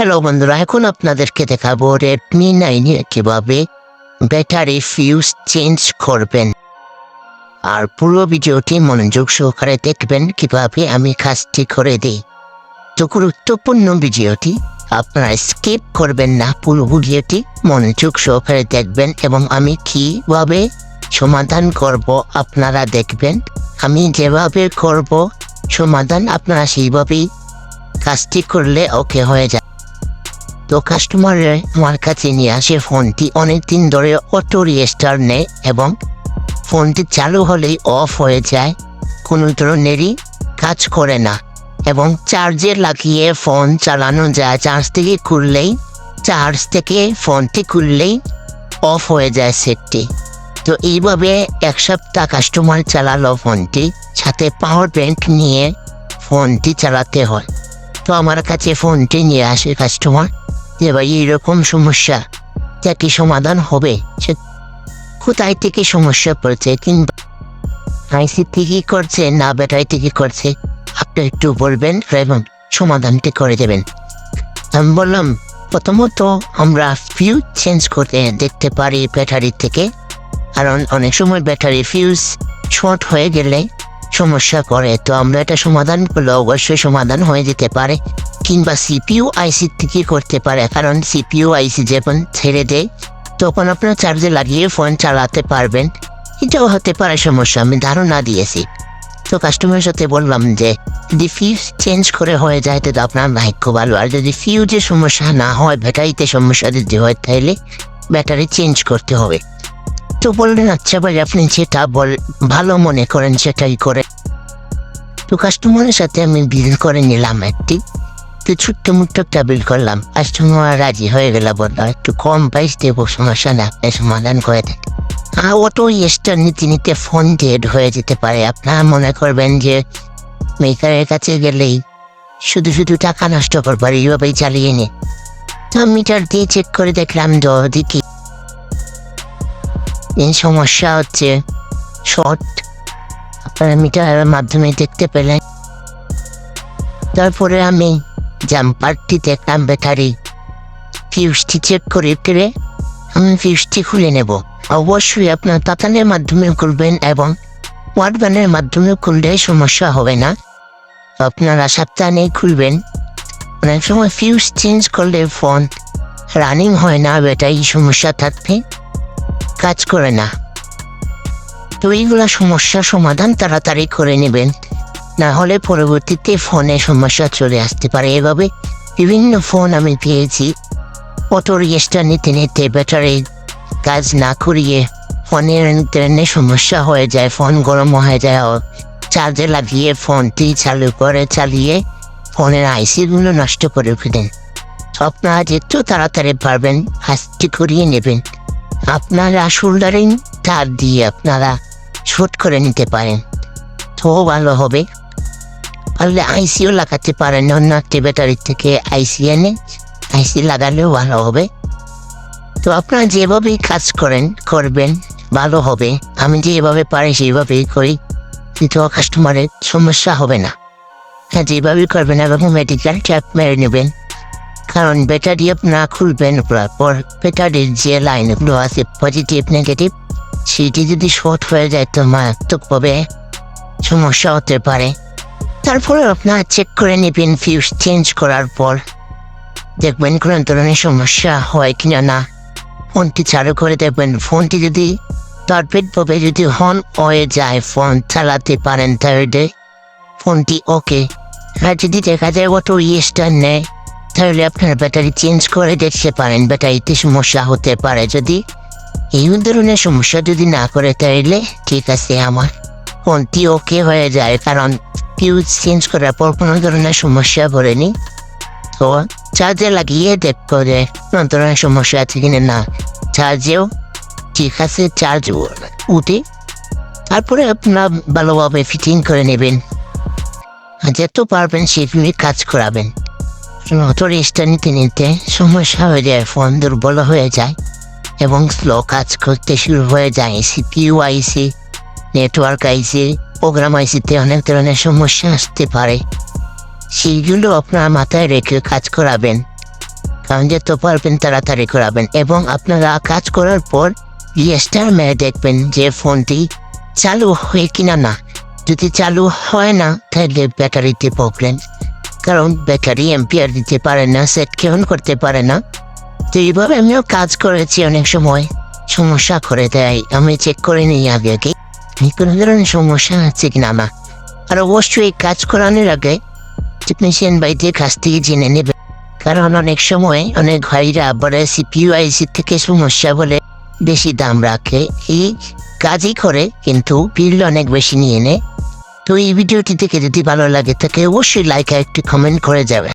Hello বন্ধুরা, এখন আপনাদেরকে দেখাবো রেডমি নাইনে কীভাবে ব্যাটারি ফিউজ চেঞ্জ করবেন। আর পুরো ভিডিওটি মনোযোগ সহকারে দেখবেন কীভাবে আমি কাজটি করে দিই। তো গুরুত্বপূর্ণ ভিডিওটি আপনারা স্কিপ করবেন না, পুরো ভিডিওটি মনোযোগ সহকারে দেখবেন এবং আমি কীভাবে সমাধান করব আপনারা দেখবেন। আমি যেভাবে করব সমাধান আপনারা সেইভাবেই কাজটি করলে ওকে হয়ে যায়। তো কাস্টমার আমার কাছে নিয়ে আসে ফোনটি। অনেকদিন ধরে অটো রিস্টার নেয় এবং ফোনটি চালু হলেই অফ হয়ে যায়। কোনো ধরনেরই কাজ করে না এবং চার্জে লাগিয়ে ফোন চালানো যায়। চার্জ থেকে খুললেই চার্জ থেকে ফোনটি খুললেই অফ হয়ে যায় সেটটি তো এইভাবে এক সপ্তাহ কাস্টমার চালালো ফোনটি সাথে পাওয়ার ব্যাংক নিয়ে ফোনটি চালাতে হয়। তো আমার কাছে ফোনটি নিয়ে আসে কাস্টমার যে ভাই এইরকম সমস্যা। যা কি সমাধান হবে? সে কোথায় থেকে সমস্যা পড়ছে? কিংবা আইসি থেকে করছে? না ব্যাটারি থেকে করছে? আপনি একটু বলবেন, এবং সমাধানটি করে দেবেন। আমি বললাম, প্রথমত আমরা ফিউজ চেঞ্জ করতে দেখতে পারি ব্যাটারি থেকে। কারণ অনেক সময় ব্যাটারি ফিউজ শর্ট হয়ে গেলে সমস্যা করে তো আমরা এটা সমাধান করলে অবশ্যই সমাধান হয়ে যেতে পারে। কিংবা সিপিইউ আইসি থেকে করতে পারে? কারণ সিপিইউ আইসি যখন ছেড়ে দেয়, তখন আপনার চার্জে লাগিয়ে ফোন চালাতে পারবেন। এটাও হতে পারে সমস্যা, আমি ধারণা দিয়েছি। তো কাস্টমারের সাথে বললাম যে, যদি ফিউজ চেঞ্জ করে হয়ে যায় তো আপনার ভাগ্য ভালো। আর যদি ফিউজের সমস্যা না হয়, ব্যাটারিতে সমস্যা যদি হয়, তাহলে ব্যাটারি চেঞ্জ করতে হবে। তো বললেন আচ্ছা ভাই, আপনি যেটা বল, ভালো মনে করেন, সেটাই করে। তো কাস্টমারের সাথে আমি বিল করে নিলাম একটি। তো ছোট্ট মুট্ট একটা বিল করলাম কাস্টমার রাজি হয়ে গেল বলল একটু কম প্রাইস দেবো সমস্যা না আপনি সমাধান করে দেন। অটো এক্সট্রা নিতে নিতে ফোন ডেড হয়ে যেতে পারে। আপনারা মনে করবেন যে মেকারের কাছে গেলেই শুধু শুধু টাকা নষ্ট করবার এইভাবেই চালিয়ে নে। তো মিটার দিয়ে চেক করে দেখলাম দেখি। এই সমস্যা হচ্ছে শর্ট আপনারা মিটারের মাধ্যমে দেখতে পেলেন। তারপরে আমি জাম্পারটি দেখলাম, ব্যাটারি। ফিউজটি চেক করে ফিরে আমি ফিউজটি খুলে নেব। অবশ্যই আপনার তাতানের মাধ্যমে খুলবেন এবং ওয়াটব্যানের মাধ্যমে খুললে সমস্যা হবে না। আপনারা সাবধানে খুলবেন। অনেক সময় ফিউজ চেঞ্জ করলে ফোন রানিং হয় না ব্যাটারি সমস্যা থাকবে। কাজ করে না। তো এইগুলা সমস্যার সমাধান তাড়াতাড়ি করে নেবেন। না হলে পরবর্তীতে ফোনে সমস্যা চলে আসতে পারে। এভাবে বিভিন্ন ফোন আমি পেয়েছি। অটো রিয়েস্টার নিতে নিতে ব্যাটারি কাজ না করিয়ে ফোনের ট্রেনে সমস্যা হয়ে যায়, ফোন গরম হয়ে যায়। চার্জে লাগিয়ে ফোনটি চালু করে চালিয়ে ফোনের আইসিগুলো নষ্ট করে ফেলেন। আপনারা যেত তাড়াতাড়ি পারবেন কাজটি করিয়ে নেবেন। আপনারা শোল্ডারিং তার দিয়ে আপনারা ছোট করে নিতে পারেন। তো ভালো হবে। পারলে আইসিও লাগাতে পারেন অন্য একটি ব্যাটারি থেকে আইসি এনে আইসি লাগালেও ভালো হবে। তো আপনারা যেভাবেই কাজ করেন, করবেন, ভালো হবে। আমি যেভাবে পারি, সেইভাবেই করি। কিন্তু কাস্টমারের সমস্যা হবে না। হ্যাঁ যেভাবেই করবেন এবং মেডিকেল ট্যাপ মেরে নেবেন। কারণ ব্যাটারি আপনারা খুলবেন পর ব্যাটারির যে লাইনগুলো আছে পজিটিভ নেগেটিভ সেটি যদি শর্ট হয়ে যায়, তো মারাত্মকভাবে সমস্যা হতে পারে। তারপরে আপনারা চেক করে নেবেন ফিউজ চেঞ্জ করার পর। দেখবেন কোনো ধরনের সমস্যা হয় কিনা না। ফোনটি চালু করে দেখবেন, ফোনটি যদি পারফেক্টভাবে যদি হন হয়ে যায় ফোন চালাতে পারেন তাহলে ফোনটি ওকে আর যদি দেখা যায় অটো ইস্টার নেয়, তাহলে আপনার ব্যাটারি চেঞ্জ করে দেখতে পারেন, ব্যাটারিতে সমস্যা হতে পারে। যদি এই ধরনের সমস্যা যদি না করে, তাহলে ঠিক আছে, আমার ফোনটি ওকে হয়ে যায়, কারণ ফিউজ চেঞ্জ করার পর কোনো ধরনের সমস্যা পড়েনি। তো চার্জে লাগিয়ে দেখব যে কোনো ধরনের সমস্যা আছে কিনা না। চার্জেও ঠিক আছে চার্জ উঠে। তারপরে আপনার ভালোভাবে ফিটিং করে নেবেন। যত পারবেন সেভাবে কাজ করাবেন। অত রেস্টটা নিতে নিতে সমস্যা হয়ে যায় ফোন দুর্বল হয়ে যায় এবং স্লো কাজ করতে শুরু হয়ে যায়। CPU IC network IC program আইসিতে অনেক ধরনের সমস্যা আসতে পারে সেইগুলো আপনার মাথায় রেখে কাজ করাবেন কারণ যত পারবেন তাড়াতাড়ি করাবেন এবং আপনারা কাজ করার পর ইয়েস্টার মেয়ে দেখবেন যে ফোনটি চালু হয় কিনা না যদি চালু হয় না তাহলে ব্যাটারিতে প্রবলেম কারণ ব্যাটারি এম্পিয়ার দিতে পারে না সেট কেমন করতে পারে না তো এইভাবে আমিও কাজ করেছি অনেক সময় সমস্যা করে দেয় আমি চেক করে নিই আগে আগে এই কোনো ধরনের সমস্যা আছে কিনা না আর অবশ্যই কাজ করানোর আগে টেকনিশিয়ান বাইদের কাছ থেকে জেনে নেবে কারণ অনেক সময় অনেক ভাইরা বলে সিপিইউ আইসি থেকে সমস্যা বলে বেশি দাম রাখে এই কাজই করে কিন্তু বিল অনেক বেশি নিয়ে নেয় তো এই ভিডিওটি দেখে যদি ভালো লাগে, তাকে অবশ্যই লাইক আর একটি কমেন্ট করে যাবে।